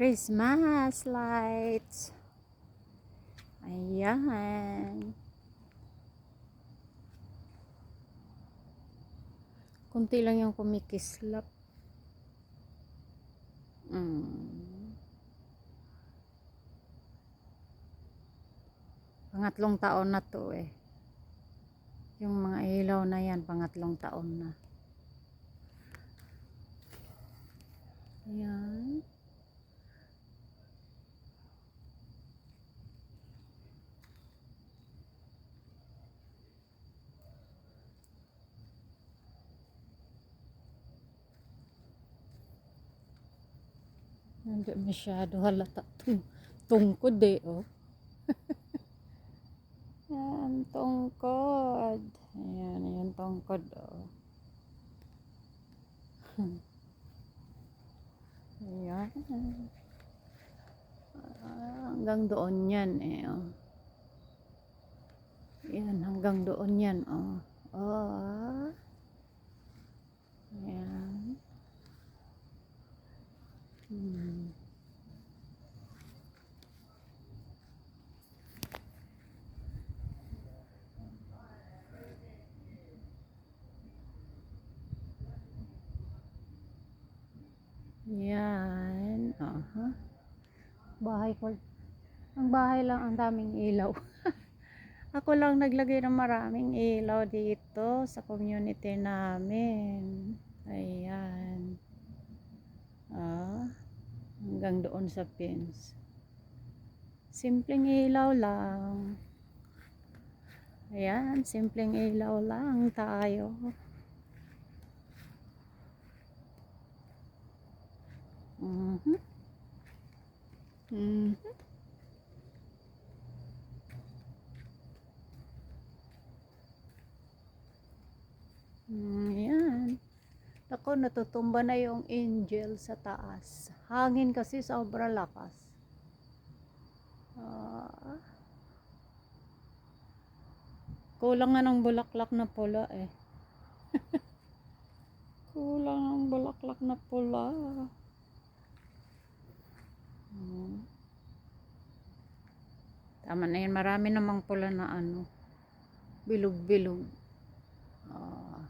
Christmas lights. Ayan. Kunti lang yung kumikislap. Mm. Pangatlong taon na to eh. Yung mga ilaw na yan, pangatlong taon na. Ayan. Hindi masyado halata. Tung tungkod eh, oh. Yan, tungkod. Ayan, yan tungkod, oh. Ayan. Ah, hanggang doon yan, eh, oh. Yan, hanggang doon yan, oh. Oh. Ayan. Hmm. Yan. Aha. Bahay ko. Ang bahay lang ang daming ilaw. Ako lang naglagay ng maraming ilaw dito sa community namin. Ayan. Ah, hanggang doon sa pins. Simpleng ilaw lang. Ayan, simpleng ilaw lang tayo. Mhm. Mhm. Mm, Ayan. Ako, natutumba na yung angel sa taas. Hangin kasi sobra lakas. Ah. kulang nga ng bulaklak na pula eh. kulang ng bulaklak na pula. Tama na yan. Marami namang pula na ano. Bilog-bilog. Ah.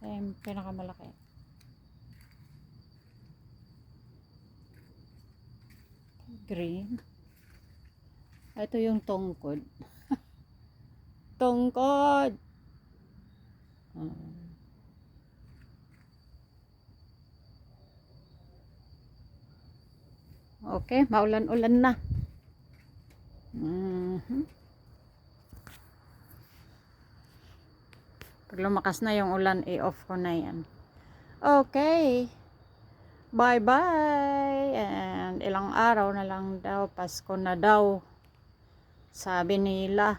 Ito yung pinakamalaki. Green. Ito yung tungkod. tungkod! Ah. Okay, maulan-ulan na. Mhm. Pag lumakas na yung ulan, i-off ko na yan. Okay. Bye-bye. And ilang araw na lang daw, Pasko na daw. Sabi nila.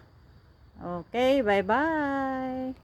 Okay, bye-bye.